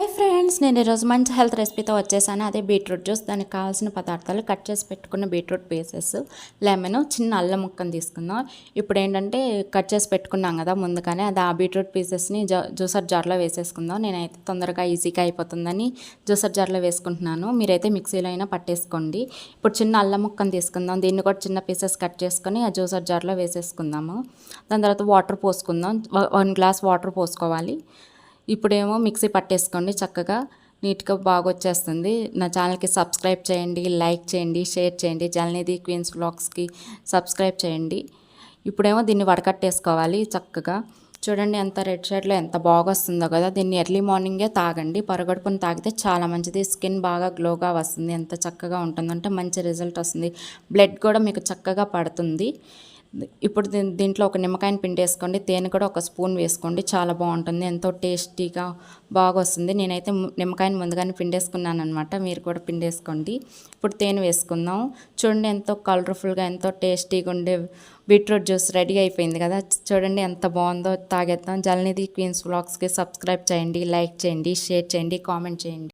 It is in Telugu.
హై ఫ్రెండ్స్ నేను ఈరోజు మంచి హెల్త్ రెసిపీతో వచ్చేసాను. అదే బీట్రూట్ జ్యూస్ దానికి కావాల్సిన పదార్థాలు కట్ చేసి పెట్టుకున్న బీట్రూట్ పీసెస్ లెమన్ చిన్న అల్లం ముక్కను తీసుకుందాం. ఇప్పుడు ఏంటంటే కట్ చేసి పెట్టుకున్నాం కదా ముందుగానే అది ఆ బీట్రూట్ పీసెస్ని జ్యూసర్ జార్లో వేసేసుకుందాం. నేనైతే తొందరగా ఈజీగా అయిపోతుందని జ్యూసర్ జార్లో వేసుకుంటున్నాను. మీరైతే మిక్సీలో అయినా పట్టేసుకోండి. ఇప్పుడు చిన్న అల్లం ముక్కను తీసుకుందాం. దీన్ని కూడా చిన్న పీసెస్ కట్ చేసుకొని ఆ జ్యూసర్ జార్లో వేసేసుకుందాము. దాని తర్వాత వాటర్ పోసుకుందాం. వన్ గ్లాస్ వాటర్ పోసుకోవాలి. ఇప్పుడేమో మిక్సీ పట్టేసుకోండి చక్కగా. నీట్గా బాగా వచ్చేస్తుంది నా ఛానల్కి సబ్స్క్రైబ్ చేయండి లైక్ చేయండి షేర్ చేయండి. జల్నిధి క్వీన్స్ వ్లాగ్స్కి సబ్స్క్రైబ్ చేయండి. ఇప్పుడేమో దీన్ని వడకట్టేసుకోవాలి చక్కగా. చూడండి ఎంత రెడ్ షేడ్లో ఎంత బాగా వస్తుందో కదా. దీన్ని ఎర్లీ మార్నింగే తాగండి. పరగడుపుని తాగితే చాలా మంచిది. స్కిన్ బాగా గ్లోగా వస్తుంది. ఎంత చక్కగా ఉంటుందంటే మంచి రిజల్ట్ వస్తుంది. బ్లడ్ కూడా మీకు చక్కగా పడుతుంది. ఇప్పుడు దీంట్లో ఒక నిమ్మకాయని పిండేసుకోండి. తేనె కూడా ఒక స్పూన్ వేసుకోండి. చాలా బాగుంటుంది. ఎంతో టేస్టీగా బాగా వస్తుంది నేనైతే నిమ్మకాయని ముందుగానే పిండేసుకున్నాను అనమాట మీరు కూడా పిండేసుకోండి. ఇప్పుడు తేనె వేసుకుందాం. చూడండి ఎంతో కలర్ఫుల్గా ఎంతో టేస్టీగా ఉండే బీట్రూట్ జ్యూస్ రెడీ అయిపోయింది కదా. చూడండి ఎంత బాగుందో తాగేద్దాం. జలనిధి క్వీన్స్ వ్లాగ్స్కి సబ్స్క్రైబ్ చేయండి లైక్ చేయండి షేర్ చేయండి కామెంట్ చేయండి.